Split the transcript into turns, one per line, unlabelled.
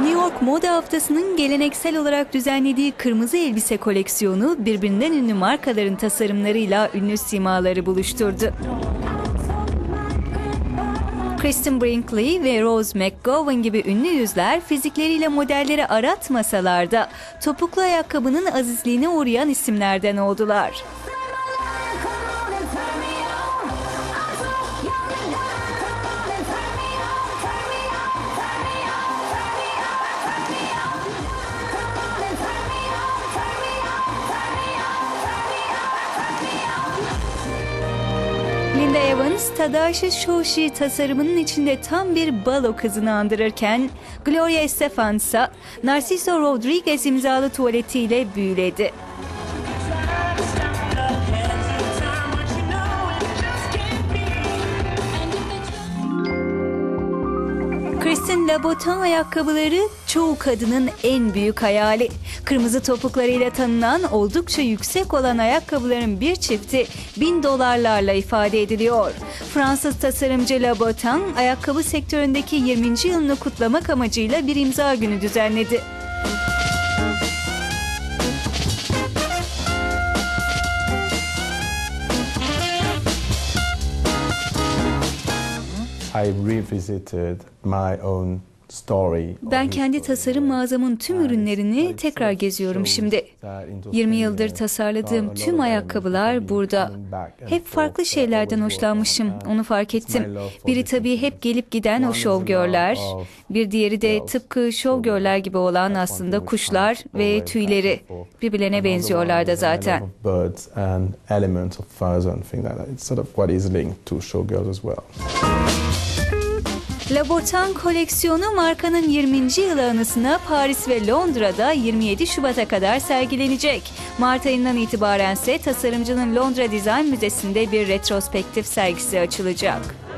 New York Moda Haftası'nın geleneksel olarak düzenlediği kırmızı elbise koleksiyonu birbirinden ünlü markaların tasarımlarıyla ünlü simaları buluşturdu. Kristen Brinkley ve Rose McGowan gibi ünlü yüzler fizikleriyle modelleri aratmasalar da topuklu ayakkabının azizliğine uğrayan isimlerden oldular. Linda Evans, Tadashi Shoshi tasarımının içinde tam bir balo kızını andırırken Gloria Estefan ise Narciso Rodriguez imzalı tuvaletiyle büyüledi. Kristin Louboutin ayakkabıları çoğu kadının en büyük hayali. Kırmızı topuklarıyla tanınan oldukça yüksek olan ayakkabıların bir çifti bin dolarlarla ifade ediliyor. Fransız tasarımcı Louboutin ayakkabı sektöründeki 20. yılını kutlamak amacıyla bir imza günü düzenledi. Ben kendi tasarım mağazamın tüm ürünlerini tekrar geziyorum şimdi. 20 yıldır tasarladığım tüm ayakkabılar burada. Hep farklı şeylerden hoşlanmışım, onu fark ettim. Biri tabii hep gelip giden o showgirl'ler. Bir diğeri de tıpkı showgirl'ler gibi olan aslında kuşlar ve tüyleri. Birbirlerine benziyorlar da zaten. Labotan koleksiyonu markanın 20. yılı anısına Paris ve Londra'da 27 Şubat'a kadar sergilenecek. Mart ayından itibaren ise tasarımcının Londra Design Müzesi'nde bir retrospektif sergisi açılacak.